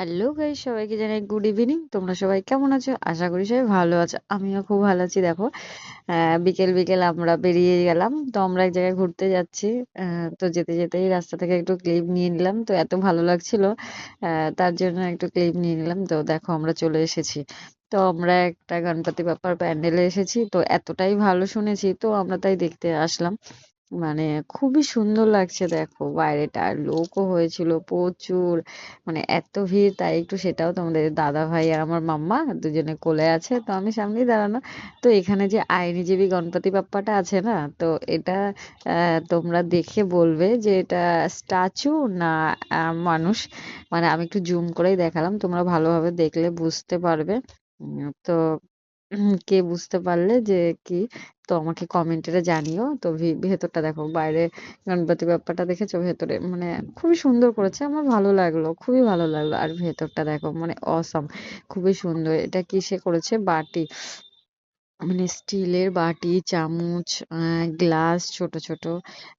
Hello guys সবাইকে জানাই good evening তোমরা সবাই কেমন আছো? আশা করি সবাই ভালো আছো। আমিও খুব ভালো আছি, দেখো। বিকেল বিকেল আমরা বেরিয়ে গেলাম। তো আমরা এক জায়গায় ঘুরতে যাচ্ছি। তো যেতে যেতেই রাস্তা থেকে একটু ক্লিপ নিয়ে নিলাম। তো এত ভালো লাগছিল। তার জন্য একটু ক্লিপ নিয়ে নিলাম। তো দেখো, আমরা চলে এসেছি। তো আমরা একটা গণপতি বাপ্পার প্যান্ডেলে এসেছি। তো এতটাই ভালো শুনেছি। তো আমরা তাই দেখতে আসলাম। মানে খুবই সুন্দর লাগছে দেখো। বাইরেটা আর লোকও হয়েছিল প্রচুর। মানে এত ভিড়, তাই একটু সেটাও তোমাদের দাদা ভাই আর আমার মাম্মা দুজনে কোলে আছে, তো আমি সামনেই দাঁড়ানো। তো এখানে যে আইনজীবী গণপতি বাপ্পাটা আছে না, তো এটা তোমরা দেখে বলবে যে এটা স্ট্যাচু না মানুষ? মানে আমি একটু জুম করেই দেখালাম, তোমরা ভালোভাবে দেখলে বুঝতে পারবে। তো কে বুঝতে পারলে যে কি? তো আমাকে কমেন্টে জানিও। তো ভি- ভেতরটা দেখো, বাইরে গণপতি বাপ্পাটা দেখেছ? ভেতরে মানে খুবই সুন্দর করেছে। আমার ভালো লাগল, খুবই ভালো লাগল। আর ভেতরটা দেখো মানে অসম খুবই সুন্দর। এটা কিসে করেছে? বাটি। মানে স্টিলের বাটি, চামচ আহ গ্লাস ছোট ছোট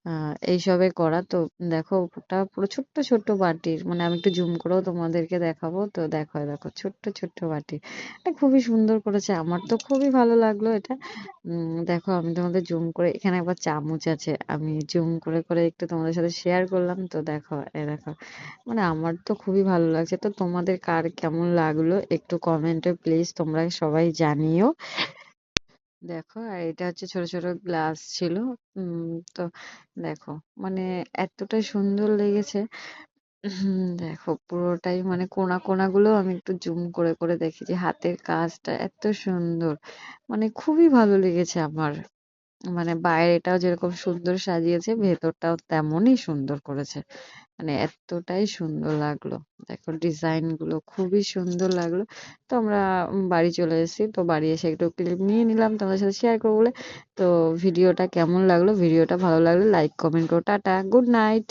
আহ এইসবে করা। তো দেখো, ওটা পুরো ছোট্ট ছোট্ট বাটির। মানে আমি একটু জুম করেও তোমাদেরকে দেখাবো। তো দেখো দেখো, ছোট্ট ছোট্ট বাটি। এটা খুবই সুন্দর করেছে। আমার তো খুবই ভালো লাগল এটা। উম, দেখো, আমি তোমাদের জুম করে, এখানে একবার চামচ আছে। আমি জুম করে করে একটু তোমাদের সাথে শেয়ার করলাম। তো দেখো, এ দেখো মানে আমার তো খুবই ভালো লাগছে। তো তোমাদের কার কেমন লাগল একটু কমেন্টে প্লিজ তোমরা সবাই জানিও। দেখো, আর এটা হচ্ছে ছোট ছোট গ্লাস ছিল। উম, তো দেখো মানে এতটাই সুন্দর লেগেছে। হুম দেখো, পুরোটাই মানে কোনা কোনা গুলো আমি একটু জুম করে করে দেখি যে হাতের কাজটা এত সুন্দর। মানে খুবই ভালো লেগেছে আমার। মানে বাইরেটাও যেরকম সুন্দর সাজিয়েছে, ভেতরটাও তেমনই সুন্দর করেছে। মানে এতটাই সুন্দর লাগল। দেখো ডিজাইনগুলো খুবই সুন্দর লাগল। তো আমরা বাড়ি চলে এসেছি, তো বাড়ি এসে একটু ক্লিপ নিয়ে নিলাম, তোমাদের সাথে শেয়ার করব বলে। তো ভিডিওটা কেমন লাগল? ভিডিওটা ভালো লাগলে লাইক কমেন্ট করো। Tata good night